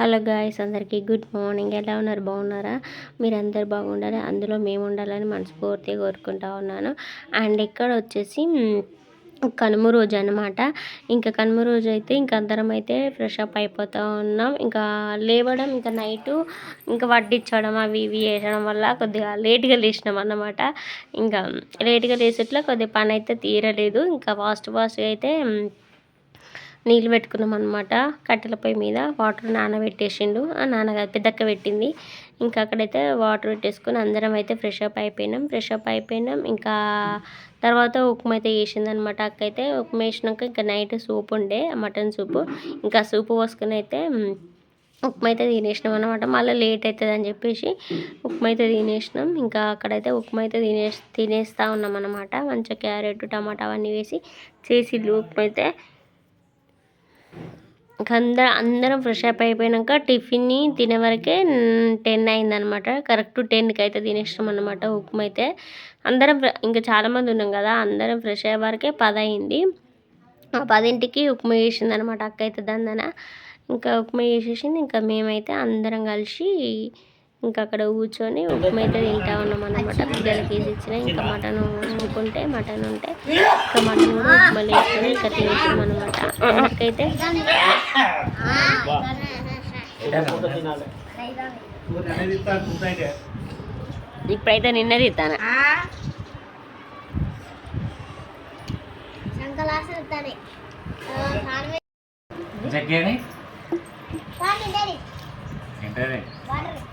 Hello guys అందరికీ good morning. ఎలా ఉన్నారు? బాగున్నారా? మీరు అందరు బాగుండాలి అందులో మేము ఉండాలని మనస్ఫూర్తిగా కోరుకుంటా ఉన్నాను. అండ్ ఇక్కడ వచ్చేసి కనుమ రోజు అనమాట ఇంకా కనుమ రోజు అయితే ఇంకా అందరం అయితే ఫ్రెష్ అప్ అయిపోతూ ఉన్నాం. ఇంకా లేవడం ఇంకా నైటు ఇంకా వడ్డించడం అవి ఇవి వేయడం వల్ల కొద్దిగా లేట్గా లేచినాం అన్నమాట. ఇంకా లేట్గా లేసేట్లో కొద్దిగా పని అయితే తీరలేదు. ఇంకా ఫాస్ట్ ఫాస్ట్గా అయితే నీళ్ళు పెట్టుకున్నాం అనమాట కట్టెల పొయ్యి మీద వాటర్ నానబెట్టేసిండు. ఆ నాన్న పెద్దక్క పెట్టింది. ఇంకా అక్కడైతే వాటర్ పెట్టేసుకొని అందరం అయితే ఫ్రెష్ అప్ అయిపోయినాం. ఫ్రెష్ అప్ అయిపోయినాం. ఇంకా తర్వాత ఉప్మా అయితే వేసిందనమాట అనమాట అక్క అయితే ఉప్మా వేసినాక ఇంకా నైట్ సూప్ ఉండే మటన్ సూపు. ఇంకా సూపు పోసుకుని అయితే ఉప్మా అయితే తినేసినాం అనమాట మళ్ళీ లేట్ అవుతుంది అని చెప్పేసి ఉప్మా అయితే తినేసినాం. ఇంకా అక్కడైతే ఉప్మా అయితే తినేసి తినేస్తూ ఉన్నాం అనమాట మంచిగా క్యారెట్ టమాటా అవన్నీ వేసి చేసిళ్ళు ఉప్మా అయితే. అందరం అందరం ఫ్రెష్ అప్ అయిపోయినాక టిఫిన్ని తినే వరకే టెన్ అయిందనమాట. కరెక్ట్ టెన్కి అయితే తినేసాం అనమాట ఉప్మా అయితే అందరం ఫ్రె- ఇంకా చాలామంది ఉన్నాం కదా అందరం ఫ్రెష్ అయ్యే వరకే పది అయింది. ఆ పదింటికి ఉప్మా చేసింది అనమాట అక్క అయితే దందన. ఇంకా ఉప్మా చేసేసింది ఇంకా మేమైతే అందరం కలిసి ఇంకా అక్కడ కూర్చొని ఉప్మా అయితే తింటా ఉన్నాం అనమాట పిల్లలకి వేసి ఇచ్చిన ఇంకా మటన్ వండుకుంటే మటన్ ఉంటే ఇంకా మటన్ కూడా ఉప్మాలో వేసుకొని ఇంకా తినేసాం అనమాట నాకైతే ఇప్పుడైతే జగ్గేది ఏంటది?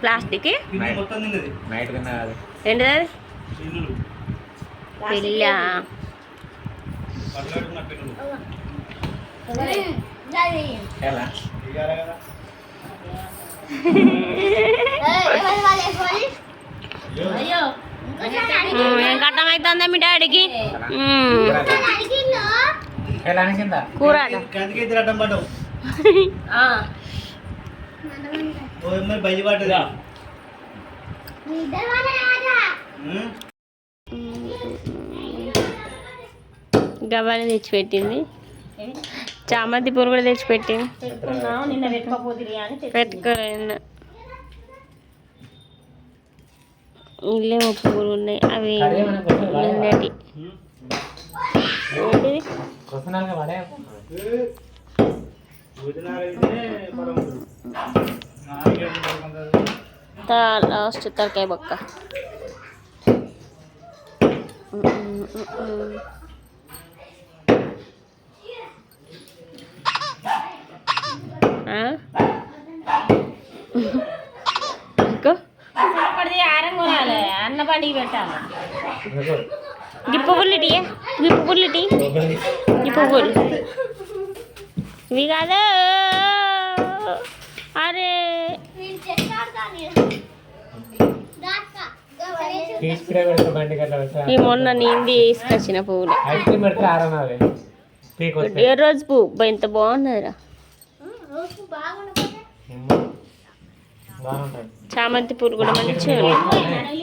ప్లాస్టిక్ ఏంటిది పిల్ల. ఏం కట్టం అవుతుందా మీ డాడీకి? కూర గవ్వని తెచ్చిపెట్టింది. చామంతి పూలు కూడా తెచ్చిపెట్టింది. నిన్న పెట్టుకోపోతుంది అని పెట్టుకోలేదు ఇల్లే ముప్పు పూలు ఉన్నాయి అవి నిన్నటి. లాస్ట్ తలకాయ బొక్క? ఇంకో? ఆరం కొనాలి. అన్న బండికి పెట్టాలి. గిప్పు పుల్లు టీ గిప్పు పుల్లు టీ గిప్పు పుల్లు ఇవి కాదు అరే. ఈ మొన్న నేను తీసుకొచ్చిన పువ్వులు. ఏ రోజు పువ్వు? ఎంత బాగున్నదిరా. బాగుంటుంది. చామంతి పూలు కూడా మంచిగా ఉన్నాయి.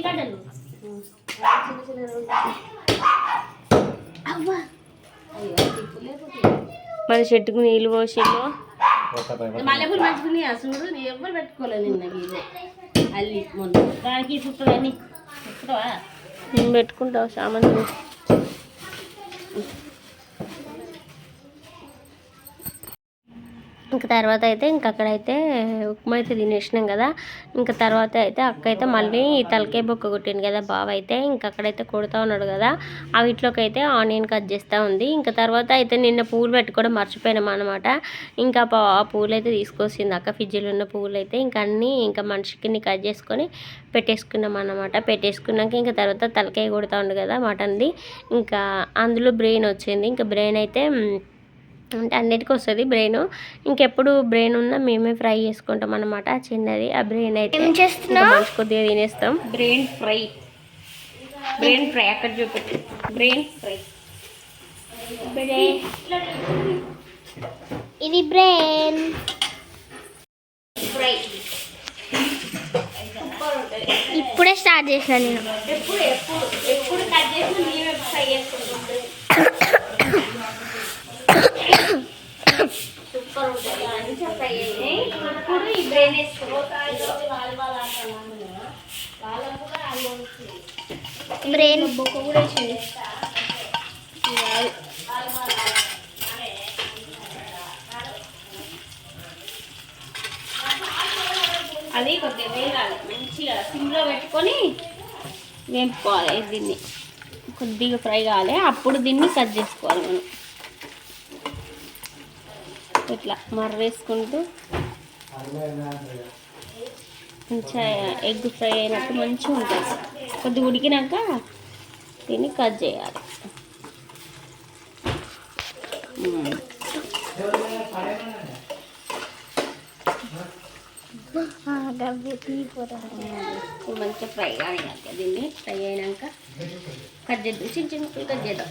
మన చెట్టుకు నీళ్ళు పోసిళ్ళు మల్లెపూలు మంచుకుని ఎవ్వరు పెట్టుకోలేదు నిన్న అల్లి మొన్న. దానికి చుట్టదని చుట్టవా నేను పెట్టుకుంటావు చామంతి ఇంకా తర్వాత అయితే ఇంక అక్కడైతే ఉప్మా అయితే తినేసినాం కదా. ఇంకా తర్వాత అయితే అక్క అయితే మళ్ళీ తలకే బొక్క కొట్టింది కదా బావ అయితే. ఇంకా అక్కడైతే కొడుతూ ఉన్నాడు కదా. ఆ వీటిలోకి అయితే ఆనియన్ కట్ చేస్తూ ఉంది. ఇంకా తర్వాత అయితే నిన్న పూలు పెట్టుకోవడం మర్చిపోయినాం అనమాట ఇంకా ఆ పూలు అయితే తీసుకొచ్చింది అక్క ఫ్రిడ్జ్లో ఉన్న పూలు అయితే ఇంకా అన్నీ ఇంకా మనిషికి కట్ చేసుకొని పెట్టేసుకున్నాం అన్నమాట. పెట్టేసుకున్నాక ఇంకా తర్వాత తలకాయ కొడుతూ ఉండు కదా మటన్ది. ఇంకా అందులో బ్రెయిన్ వచ్చింది. ఇంకా బ్రెయిన్ అయితే అంటే అన్నిటికీ వస్తుంది బ్రెయిన్. ఇంకెప్పుడు బ్రెయిన్ ఉన్నా మేమే ఫ్రై చేసుకుంటాం అనమాట చిన్నది ఆ బ్రెయిన్ అయితే మంచి కొద్దిగా తినేస్తాం. Brain fry. బ్రెయిన్ ఫ్రై అక్కడ చూపెట్టు. Brain fry. ఇది బ్రెయిన్. ఫ్రై. ఇప్పుడే స్టార్ట్ చేసిన నేను. ఎప్పుడు ఎప్పుడు ఎప్పుడు కట్ చేసి మేమే ఫ్రై చేసుకుంటాం సూపర్ ఉంటుంది మంచిగా ఫ్రై అయినాయి ఇప్పుడు ఈ బ్రెయిన్ బ్రెయిన్ అది కొద్దిగా వేగాలి. మంచిగా సిమ్లో పెట్టుకొని వేపుకోవాలి. దీన్ని కొద్దిగా ఫ్రై కావాలి. అప్పుడు దీన్ని కట్ చేసుకోవాలి మనం. ఇట్లా మర్రేసుకుంటూ మంచిగా ఎగ్ ఫ్రై అయినట్టు మంచిగా ఉంటుంది. కొద్దిగా ఉడికినాక దీన్ని కట్ చేయాలి. మంచిగా ఫ్రై కానీ దీన్ని ఫ్రై అయినాక కట్ చేద్దాం. చిన్న చిన్న కట్ చేద్దాం.